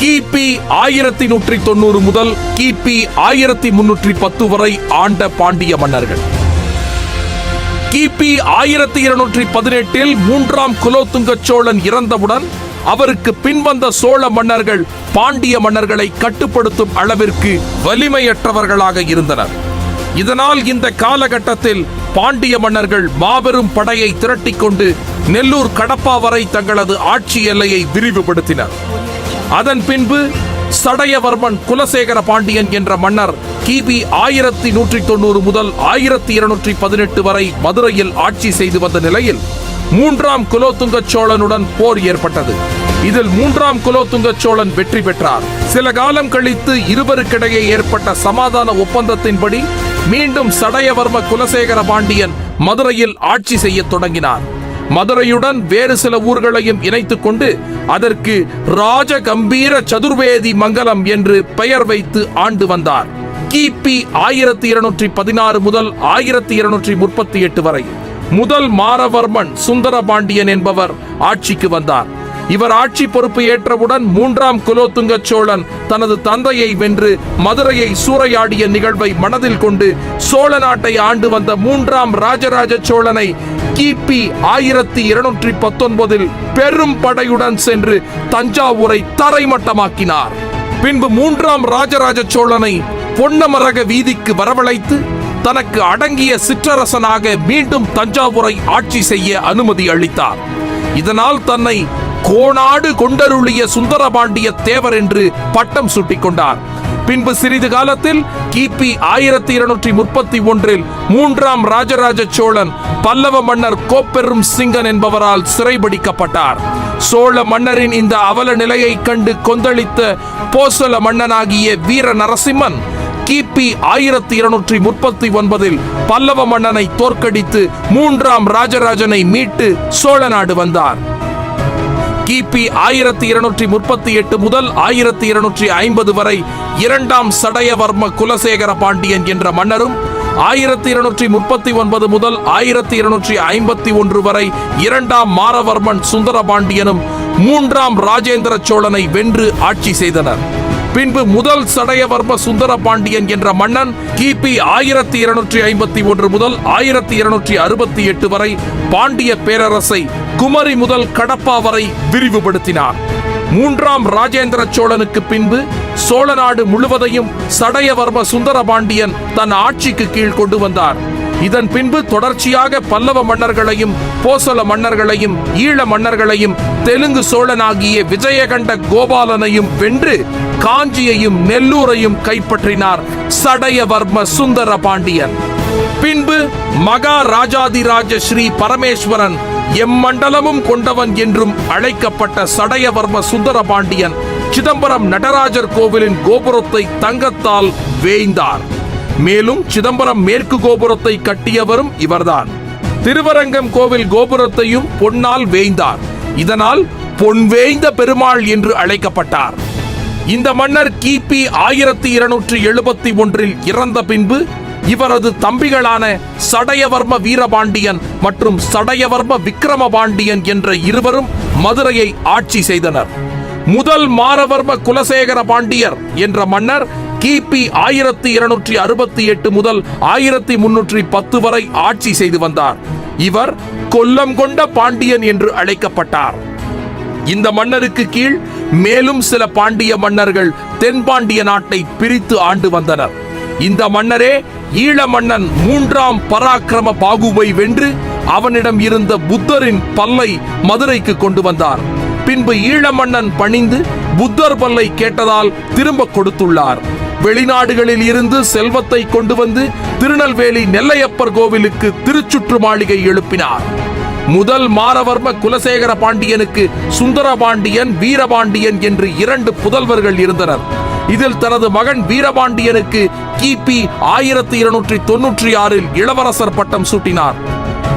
கிபி ஆயிரத்தி நூற்றி தொண்ணூறு முதல் கிபி ஆயிரத்தி முன்னூற்றி பத்து வரை ஆண்ட பாண்டிய மன்னர்கள். கிபி ஆயிரத்தி இருநூற்றி பதினெட்டில் மூன்றாம் குலோத்துங்க சோழன் இறந்தவுடன் அவருக்கு பின்வந்த சோழ மன்னர்கள் பாண்டிய மன்னர்களை கட்டுப்படுத்தும் அளவிற்கு வலிமையற்றவர்களாக இருந்தனர். இதனால் இந்த காலகட்டத்தில் பாண்டிய மன்னர்கள் மாபெரும் படையை திரட்டிக் கொண்டு நெல்லூர் கடப்பா வரை தங்களது ஆட்சி எல்லையை விரிவுபடுத்தினர். அதன் பின்பு சடையவர்மன் குலசேகர பாண்டியன் என்ற மன்னர் கிபி ஆயிரத்தி நூற்றி தொண்ணூறு முதல் ஆயிரத்தி இருநூற்றி பதினெட்டு வரை மதுரையில் ஆட்சி செய்து வந்த நிலையில் மூன்றாம் குலோத்துங்க சோழனுடன் போர் ஏற்பட்டது. இதில் மூன்றாம் குலோத்துங்க சோழன் வெற்றி பெற்றார். சில காலம் கழித்து இருவருக்கிடையே ஏற்பட்ட சமாதான ஒப்பந்தத்தின்படி மீண்டும் சடையவர்ம குலசேகர பாண்டியன் மதுரையில் ஆட்சி செய்யத் தொடங்கினார். மதுரையுடன் வேறு சில ஊர்களையும் இணைத்துக் கொண்டு அதற்கு ராஜ கம்பீர சதுர்வேதி மங்கலம் என்று பெயர் வைத்து ஆண்டு வந்தார். கிபி ஆயிரத்தி இருநூற்றி பதினாறு முதல் ஆயிரத்தி இருநூற்றி முப்பத்தி எட்டு வரை. முதல் மாரவர்மன் சுந்தரபாண்டியன் என்பவர் ஆட்சிக்கு வந்தார். இவர் ஆட்சி பொறுப்பு ஏற்றவுடன் மூன்றாம் குலோத்துங்க சோழன் தனது தந்தையை வென்று மதுரையை சூறையாடிய நிகழ்வை மனதில் கொண்டு சோழ நாட்டை ஆண்டு வந்த மூன்றாம் ராஜராஜ சோழனை கிபி ஆயிரத்தி இருநூற்றி பத்தொன்பதில் பெரும் படையுடன் சென்று தஞ்சாவூரை தரைமட்டமாக்கினார். பின்பு மூன்றாம் ராஜராஜ சோழனை பொன்னமரக வீதிக்கு வரவழைத்து தனக்கு அடங்கிய சிற்றரசனாக மீண்டும் தஞ்சாவூரை ஆட்சி செய்ய அனுமதி அளித்தார். இதனால் தன்னை கோணாடு கொண்டருளிய சுந்தரபாண்டிய தேவர் என்று பட்டம் சூட்டிக் கொண்டார் பின்பு சிறிது காலத்தில் கிபி ஆயிரத்தி இருநூற்றி முப்பத்தி ஒன்றில் மூன்றாம் ராஜராஜ சோழன் பல்லவ மன்னர் கோப்பெரும் சிங்கன் என்பவரால் சிறைபிடிக்கப்பட்டார். சோழ மன்னரின் இந்த அவல நிலையை கண்டு கொந்தளித்த போசல மன்னனாகிய வீர நரசிம்மன் கிபி ஆயிரத்தி இருநூற்றி முப்பத்தி ஒன்பதில் பல்லவ மன்னனை தோற்கடித்து மூன்றாம் ராஜராஜனை மீட்டு சோழ நாடு வந்தார். கிபி ஆயிரத்தி இருநூற்றி முப்பத்தி எட்டு முதல் ஆயிரத்தி இருநூற்றி ஐம்பது வரை இரண்டாம் சடையவர்ம குலசேகர பாண்டியன் என்ற மன்னரும் ஆயிரத்தி இருநூற்றி முப்பத்தி ஒன்பது முதல் ஆயிரத்தி இருநூற்றி ஐம்பத்தி ஒன்று வரை இரண்டாம் மாரவர்மன் சுந்தரபாண்டியனும் மூன்றாம் ராஜேந்திர சோழனை வென்று ஆட்சி செய்தனர். பின்பு முதல் சடையவர்ம சுந்தர பாண்டியன் என்ற மன்னன் கிபி ஆயிரத்தி இருநூற்றி ஐம்பத்தி ஒன்று முதல் ஆயிரத்தி இருநூற்றி அறுபத்தி எட்டு வரை பாண்டிய பேரரசை குமரி முதல் கடப்பா வரை விரிவுபடுத்தினார். மூன்றாம் ராஜேந்திர சோழனுக்கு பின்பு சோழ நாடு முழுவதையும் சடையவர்ம சுந்தர பாண்டியன் தன் ஆட்சிக்கு கீழ் கொண்டு வந்தார். இதன் பின்பு தொடர்ச்சியாக பல்லவ மன்னர்களையும் போசல மன்னர்களையும் ஈழ மன்னர்களையும் தெலுங்கு சோழனாகிய விஜயகண்ட கோபாலனையும் வென்று காஞ்சியையும் நெல்லூரையும் கைப்பற்றினார் சடையவர்ம சுந்தர பாண்டியன். பின்பு மகா ராஜாதிராஜ ஸ்ரீ பரமேஸ்வரன் எம்மண்டலமும் கொண்டவன் என்றும் அழைக்கப்பட்ட சடையவர்ம சுந்தர பாண்டியன் சிதம்பரம் நடராஜர் கோவிலின் கோபுரத்தை தங்கத்தால் வேய்ந்தார். மேலும் சிதம்பரம் மேற்கு கோபுரத்தை கட்டியவரும் இவர்தான். திருவரங்கம் கோவில் கோபுரத்தையும் பொன்னால் வேய்ந்தார். இதனால் பொன் வேய்ந்த பெருமாள் என்று அழைக்கப்பட்டார். இந்த மன்னர் கிபி ஆயிரத்தி இருநூற்றி எழுபத்தி ஒன்றில் இறந்த பின்பு இவரது தம்பிகளான சடையவர்ம வீரபாண்டியன் மற்றும் சடையவர்ம விக்கிரமபாண்டியன் என்ற இருவரும் மதுரையை ஆட்சி செய்தனர். முதல் மாரவர்ம குலசேகர பாண்டியர் என்ற மன்னர் கிபி ஆயிரத்தி இருநூற்றி அறுபத்தி எட்டு முதல் ஆயிரத்தி முன்னூற்றி பத்து வரை ஆட்சி செய்து வந்தார். இவர் கொல்லம் கொண்ட பாண்டியன் என்று அழைக்கப்பட்டார். இந்த மன்னருக்கு கீழ் மேலும் சில பாண்டிய மன்னர்கள் தென்பாண்டிய நாட்டை பிரித்து ஆண்டு வந்தனர். இந்த மன்னரே ஈழ மன்னன் மூன்றாம் பராக்கிரம பாகுவை வென்று அவனிடம் இருந்த புத்தரின் பல்லை மதுரைக்கு கொண்டு வந்தார். பின்பு ஈழ மன்னன் பணிந்து புத்தர் பல்லை கேட்டதால் திரும்ப கொடுத்துள்ளார். வெளிநாடுகளில் இருந்து செல்வத்தை கொண்டு வந்து திருநெல்வேலி நெல்லையப்பர் கோவிலுக்கு திருச்சுற்று மாளிகை எழுப்பினார். முதல் மாரவர்ம குலசேகர பாண்டியனுக்கு சுந்தரபாண்டியன் வீரபாண்டியன் என்று இரண்டு புதல்வர்கள் இருந்தனர். இதில் தனது மகன் வீரபாண்டியனுக்கு கிபி ஆயிரத்தி இருநூற்றி தொன்னூற்றி ஆறில் இளவரசர் பட்டம் சூட்டினார்.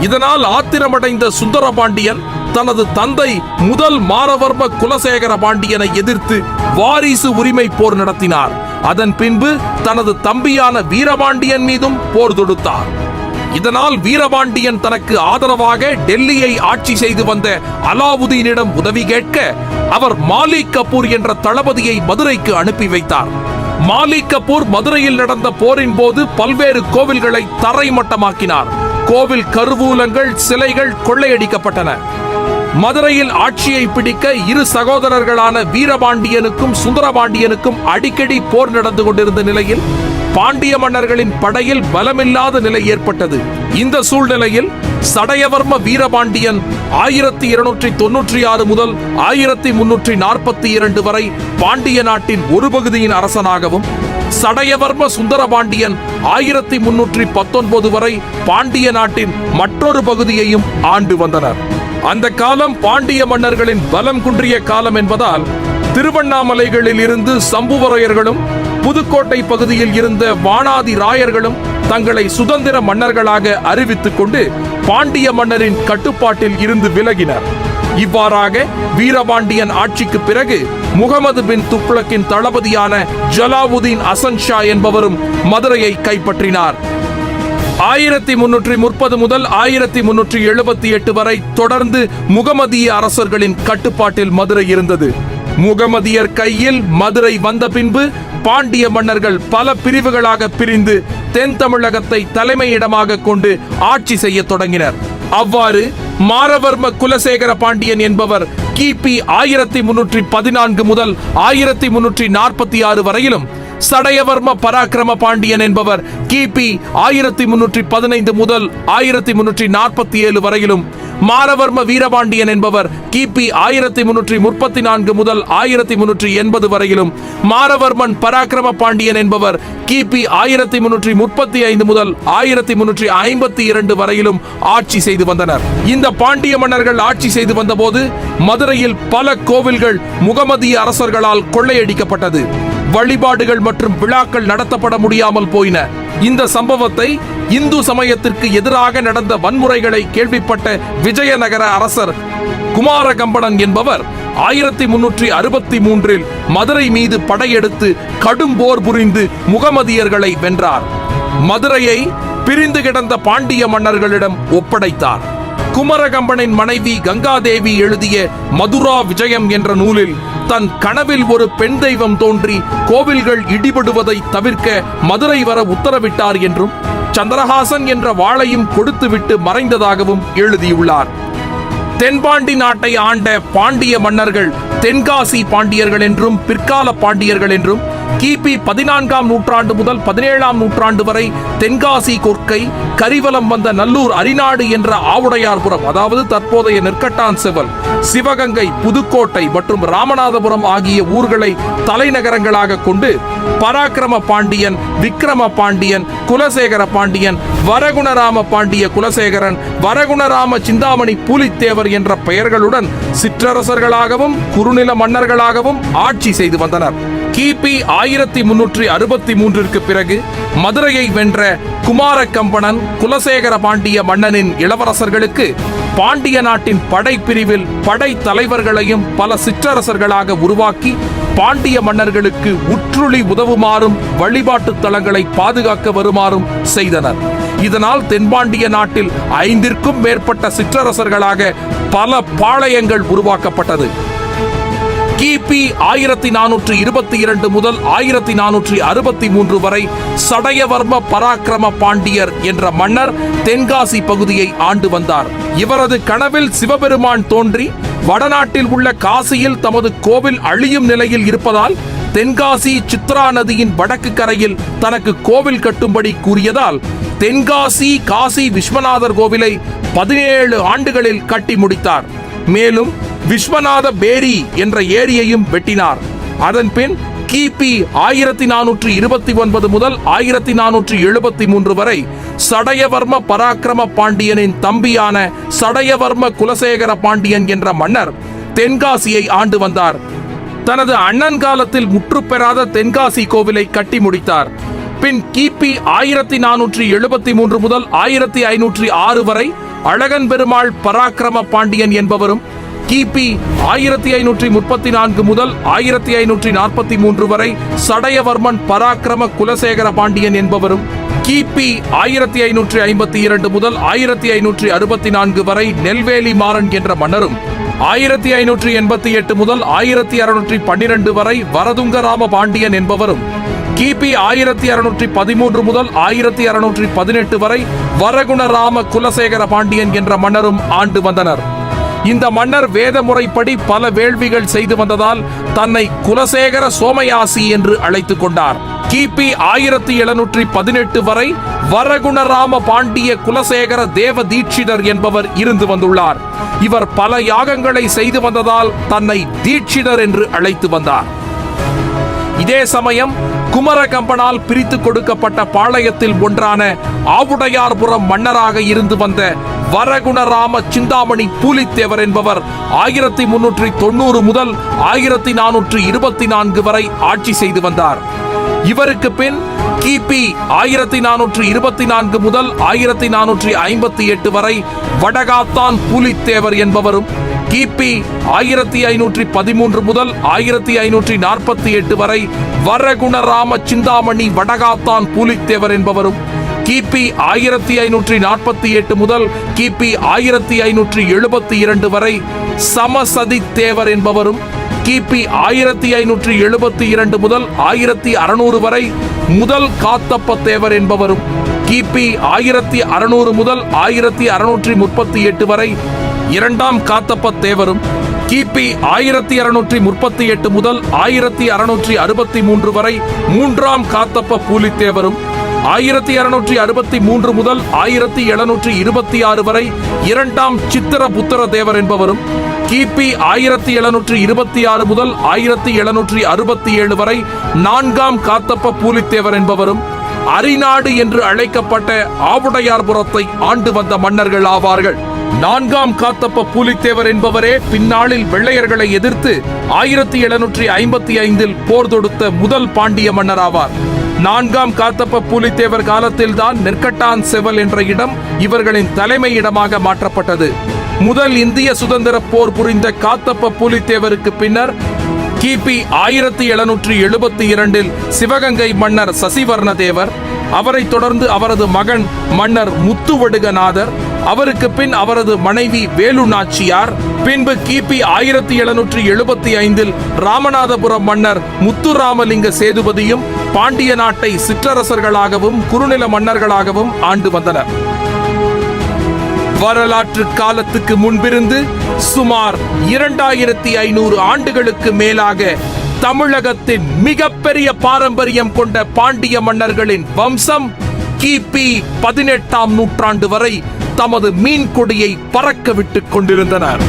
இதனால் ஆத்திரமடைந்த சுந்தரபாண்டியன் தனது தந்தை முதல் மாரவர்ம குலசேகர பாண்டியனை எதிர்த்து வாரிசு உரிமை போர் நடத்தினார். அதன் பின்பு தனது தம்பியான வீரபாண்டியன் மீதும் போர் தொடுத்தார். இதனால் வீரபாண்டியன் தனக்கு ஆதரவாக டெல்லியை ஆட்சி செய்து வந்த அலாவுதீனிடம் உதவி கேட்க அவர் மாலிக் கபூர் என்ற தளபதியை மதுரைக்கு அனுப்பி வைத்தார். மாலிக் கபூர் மதுரையில் நடந்த போரின் போது பல்வேறு கோவில்களை தரைமட்டமாக்கினார். கோவில் கருவூலங்கள் சிலைகள் கொள்ளையடிக்கப்பட்டன. மதுரையில் ஆட்சியை பிடிக்க இரு சகோதரர்களான வீரபாண்டியனுக்கும் சுந்தரபாண்டியனுக்கும் அடிக்கடி போர் நடந்து கொண்டிருந்த நிலையில் பாண்டிய மன்னர்களின் படையில் பலமில்லாத நிலை ஏற்பட்டது. இந்த சூழ்நிலையில் சடையவர்ம வீரபாண்டியன் ஆயிரத்தி இருநூற்றி தொன்னூற்றி ஆறு முதல் ஆயிரத்தி முன்னூற்றி நாற்பத்தி இரண்டு வரை பாண்டிய நாட்டின் ஒரு பகுதியின் அரசனாகவும் சடையவர்ம சுந்தரபாண்டியன் ஆயிரத்தி முன்னூற்றி பத்தொன்பது வரை பாண்டிய நாட்டின் மற்றொரு பகுதியையும் ஆண்டு வந்தனர். அந்த காலம் பாண்டிய மன்னர்களின் பலம் குன்றிய காலம் என்பதால் திருவண்ணாமலைகளில் இருந்து சம்புவரையர்களும் புதுக்கோட்டை பகுதியில் இருந்த வானாதி ராயர்களும் தங்களை சுதந்திர மன்னர்களாக அறிவித்துக் கொண்டு பாண்டிய மன்னரின் கட்டுப்பாட்டில் இருந்து விலகினர். இவ்வாறாக வீரபாண்டியன் ஆட்சிக்கு பிறகு முகமது பின் துக்ளக்கின் தளபதியான ஜலாவுதீன் அசன் ஷா என்பவரும் மதுரையை கைப்பற்றினார். ஆயிரத்தி முன்னூற்றி முப்பது முதல் ஆயிரத்தி முன்னூற்றி எழுபத்தி எட்டு வரை தொடர்ந்து முகமதிய அரசர்களின் கட்டுப்பாட்டில் மதுரை இருந்தது. முகமதியர் கையில் மதுரை வந்த பின்பு பாண்டிய மன்னர்கள் பல பிரிவுகளாக பிரிந்து தென் தமிழகத்தை தலைமையிடமாக கொண்டு ஆட்சி செய்ய தொடங்கினர். அவ்வாறு மாரவர்ம குலசேகர பாண்டியன் என்பவர் கிபி ஆயிரத்தி முன்னூற்றி பதினான்கு முதல் ஆயிரத்தி முன்னூற்றி நாற்பத்தி ஆறு வரையிலும் சடையவர்ம பராக்கிரம பாண்டியன் என்பவர் கிபி ஆயிரத்தி முன்னூற்றி பதினைந்து முதல் ஆயிரத்தி முன்னூற்றி நாற்பத்தி ஏழு வரையிலும். மாரவர்ம வீரபாண்டியன் என்பவர் கிபி ஆயிரத்தி முன்னூற்றி முப்பத்தி நான்கு முதல் ஆயிரத்தி முன்னூற்றி எண்பது வரையிலும். மாரவர்மன் பராக்கிரம பாண்டியன் என்பவர் கிபி ஆயிரத்தி முன்னூற்றி முப்பத்தி ஐந்து முதல் ஆயிரத்தி முன்னூற்றி ஐம்பத்தி இரண்டு வரையிலும் ஆட்சி செய்து வந்தனர். இந்த பாண்டிய மன்னர்கள் ஆட்சி செய்து வந்தபோது மதுரையில் பல கோவில்கள் முகமதிய அரசர்களால் கொள்ளையடிக்கப்பட்டது. வழிபாடுகள் மற்றும் விழாக்கள் நடத்தப்பட முடியாமல் போயின. இந்த சம்பவத்தை இந்து சமயத்திற்கு எதிராக நடந்த வன்முறைகளை கேள்விப்பட்ட விஜயநகர அரசர் குமாரகம்பணன் என்பவர் ஆயிரத்தி முன்னூற்றி அறுபத்தி மூன்றில் மதுரை மீது படையெடுத்து கடும் போர் புரிந்து முகமதியர்களை வென்றார். மதுரையை பிரிந்து கிடந்த பாண்டிய மன்னர்களிடம் ஒப்படைத்தார். குமரகம்பனின் மனைவி கங்காதேவி எழுதிய மதுரா விஜயம் என்ற நூலில் தன் கனவில் ஒரு பெண் தெய்வம் தோன்றி கோவில்கள் இடிபடுவதை தவிர்க்க மதுரை வர உத்தரவிட்டார் என்றும் சந்திரஹாசன் என்ற வாளையும் கொடுத்துவிட்டு மறைந்ததாகவும் எழுதியுள்ளார். தென்பாண்டி நாட்டை ஆண்ட பாண்டிய மன்னர்கள் தென்காசி பாண்டியர்கள் என்றும் பிற்கால பாண்டியர்கள் என்றும் கிபி பதினான்காம் நூற்றாண்டு முதல் பதினேழாம் நூற்றாண்டு வரை தென்காசி கொற்கை கரிவலம் வந்த நல்லூர் அரிநாடு என்ற ஆவுடையார்புரம் அதாவது தற்போதைய நெற்கட்டான் செவல் சிவகங்கை புதுக்கோட்டை மற்றும் ராமநாதபுரம் ஆகிய ஊர்களை தலைநகரங்களாக கொண்டு பராக்கிரம பாண்டியன் விக்ரம பாண்டியன் குலசேகர பாண்டியன் வரகுணராம பாண்டிய குலசேகரன் வரகுணராம சிந்தாமணி பூலித்தேவர் என்ற பெயர்களுடன் சிற்றரசர்களாகவும் குறுநில மன்னர்களாகவும் ஆட்சி செய்து வந்தனர். கிபி ஆயிரத்தி முன்னூற்றி அறுபத்தி மூன்றிற்கு பிறகு மதுரையை வென்ற குமார கம்பணன் குலசேகர பாண்டிய மன்னனின் இளவரசர்களுக்கு பாண்டிய நாட்டின் படைப்பிரிவில் படை தலைவர்களையும் பல சிற்றரசர்களாக உருவாக்கி பாண்டிய மன்னர்களுக்கு உற்றுளி உதவுமாறும் வழிபாட்டு தலங்களை பாதுகாக்க வருமாறும் செய்தனர். இதனால் தென்பாண்டிய நாட்டில் ஐந்திற்கும் மேற்பட்ட சிற்றரசர்களாக பல பாளையங்கள் உருவாக்கப்பட்டது. கிபி ஆயிரத்தி நானூற்று இருபத்தி இரண்டு முதல் ஆயிரத்தி நானூற்றி அறுபத்தி மூன்று வரை சடையவர்ம பராக்கிரம பாண்டியர் என்ற மன்னர் தென்காசி பகுதியை ஆண்டு வந்தார். இவரது கனவில் சிவபெருமான் தோன்றி வடநாட்டில் உள்ள காசியில் தமது கோவில் அழியும் நிலையில் இருப்பதால் தென்காசி சித்ரா நதியின் வடக்கு கரையில் தனக்கு கோவில் கட்டும்படி கூறியதால் தென்காசி காசி விஸ்வநாதர் கோவிலை பதினேழு ஆண்டுகளில் கட்டி முடித்தார். மேலும் விஸ்வநாத பேரி என்ற ஏரியையும் வெட்டினார். அதன் பின் கிபி ஆயிரத்தி நானூற்றி இருபத்தி ஒன்பது முதல் ஆயிரத்தி நானூற்றி எழுபத்தி மூன்று வரை சடையவர்ம பராக்கிரம பாண்டியனின் தம்பியான சடையவர்ம குலசேகர பாண்டியன் என்ற மன்னர் தென்காசியை ஆண்டு வந்தார். தனது அண்ணன் காலத்தில் முற்றுப்பெறாத தென்காசி கோவிலை கட்டி முடித்தார். பின் கிபி ஆயிரத்தி நானூற்றி எழுபத்தி மூன்று முதல் ஆயிரத்தி ஐநூற்றி ஆறு வரை அழகன் பெருமாள் பராக்கிரம பாண்டியன் என்பவரும் கிபி ஆயிரத்தி ஐநூற்றி முப்பத்தி நான்கு முதல் ஆயிரத்தி ஐநூற்றி நாற்பத்தி மூன்று வரை சடையவர்மன் பராக்கிரம குலசேகர பாண்டியன் என்பவரும் கிபி ஆயிரத்தி ஐநூற்றி ஐம்பத்தி இரண்டு முதல் ஆயிரத்தி ஐநூற்றி அறுபத்தி நான்கு வரை நெல்வேலி மாறன் என்ற மன்னரும் ஆயிரத்தி ஐநூற்றி எண்பத்தி எட்டு முதல் ஆயிரத்தி அறுநூற்றி பன்னிரண்டு வரை வரதுங்கராம பாண்டியன் என்பவரும் கிபி ஆயிரத்தி அறுநூற்றி பதிமூன்று முதல் ஆயிரத்தி அறுநூற்றி பதினெட்டு வரை வரகுணராம குலசேகர பாண்டியன் என்ற மன்னரும் ஆண்டு வந்தனர். இந்த மன்னர் வேத முறைப்படி பல வேள்விகள் செய்து வந்ததால் தன்னை குலசேகர சோமயாசி என்று அழைத்துக் கொண்டார். கிபி ஆயிரத்தி எழுநூற்றி பதினெட்டு வரை வரகுணராம பாண்டிய குலசேகர தேவ தீட்சிதர் என்பவர் இருந்து வந்துள்ளார். இவர் பல யாகங்களை செய்து வந்ததால் தன்னை தீட்சிதர் என்று அழைத்து வந்தார். இதே சமயம் குமரகம்பனால் பிரித்து கொடுக்கப்பட்ட பாளையத்தில் ஒன்றான ஆவுடையார்புரம் மன்னராக இருந்து வந்த வரகுணராம சிந்தாமணி பூலித்தேவர் என்பவர் ஆயிரத்தி முன்னூற்றி தொண்ணூறு முதல் ஆயிரத்தி நானூற்று இருபத்தி நான்கு வரை ஆட்சி செய்து வந்தார். இவருக்கு பின் கிபி ஆயிரத்தி நானூற்று இருபத்தி நான்கு முதல் ஆயிரத்தி நானூற்றி ஐம்பத்தி எட்டு வரை வடகாத்தான் பூலித்தேவர் என்பவரும் கிபி ஆயிரத்தி ஐநூற்றி பதிமூன்று முதல் ஆயிரத்தி ஐநூற்றி நாற்பத்தி எட்டு வரை வரகுணராம சிந்தாமணி வடகாத்தான் பூலித்தேவர் என்பவரும் கிபி ஆயிரத்தி ஐநூற்றி நாற்பத்தி எட்டு முதல் கிபி ஆயிரத்தி ஐநூற்றி எழுபத்தி இரண்டு வரை சமசதி தேவர் என்பவரும் கிபி ஆயிரத்தி ஐநூற்றி எழுபத்தி இரண்டு முதல் ஆயிரத்தி அறுநூறு வரை முதல் காத்தப்ப தேவர் என்பவரும் கிபி ஆயிரத்தி அறுநூறு முதல் ஆயிரத்தி அறுநூற்றி முப்பத்தி எட்டு வரை இரண்டாம் காத்தப்ப தேவரும் கிபி ஆயிரத்தி அறுநூற்றி முப்பத்தி எட்டு முதல் ஆயிரத்தி அறுநூற்றி அறுபத்தி மூன்று வரை மூன்றாம் காத்தப்ப பூலித்தேவரும் ஆயிரத்தி இருநூற்றி அறுபத்தி மூன்று முதல் ஆயிரத்தி எழுநூற்றி இருபத்தி ஆறு வரை இரண்டாம் சித்திர புத்திர தேவர் என்பவரும் கிபி ஆயிரத்தி எழுநூற்றி இருபத்தி ஆறு முதல் ஆயிரத்தி எழுநூற்றி அறுபத்தி ஏழு வரை நான்காம் காத்தப்ப பூலித்தேவர் என்பவரும் அரிநாடு என்று அழைக்கப்பட்ட ஆவுடையார்புரத்தை ஆண்டு வந்த மன்னர்கள் ஆவார்கள். நான்காம் காத்தப்ப பூலித்தேவர் என்பவரே பின்னாளில் வெள்ளையர்களை எதிர்த்து ஆயிரத்தி எழுநூற்றி ஐம்பத்தி ஐந்தில் போர் தொடுத்த முதல் பாண்டிய மன்னர் ஆவார் நான்காம் காத்தப்ப பூலித்தேவர் காலத்தில்தான் நெற்கட்டான் செவல் என்ற இடம் இவர்களின் தலைமை இடமாக மாற்றப்பட்டது. முதல் இந்திய சுதந்திர போர் புரிந்த காத்தப்ப பூலித்தேவருக்கு பின்னர் கிபி ஆயிரத்தி எழுநூற்றி எழுபத்தி இரண்டில் சிவகங்கை மன்னர் சசிவர்ண தேவர் அவரைத் தொடர்ந்து அவரது மகன் மன்னர் முத்துவடுகநாதர் அவருக்கு பின் அவரது மனைவி வேலு நாச்சியார் பின்பு கிபி ஆயிரத்தி எழுநூற்றி எழுபத்தி ஐந்தில் ராமநாதபுரம் மன்னர் முத்துராமலிங்க சேதுபதியும் பாண்டிய நாட்டை சிற்றரசர்களாகவும் குறுநில மன்னர்களாகவும் ஆண்டு வந்தனர். வரலாற்று காலத்துக்கு முன்பிருந்து சுமார் இரண்டாயிரத்தி ஐநூறு ஆண்டுகளுக்கு மேலாக தமிழகத்தின் மிகப்பெரிய பாரம்பரியம் கொண்ட பாண்டிய மன்னர்களின் வம்சம் கிபி பதினெட்டாம் நூற்றாண்டு வரை தமது மீன் கொடியை பறக்க விட்டுக் கொண்டிருந்தனர்.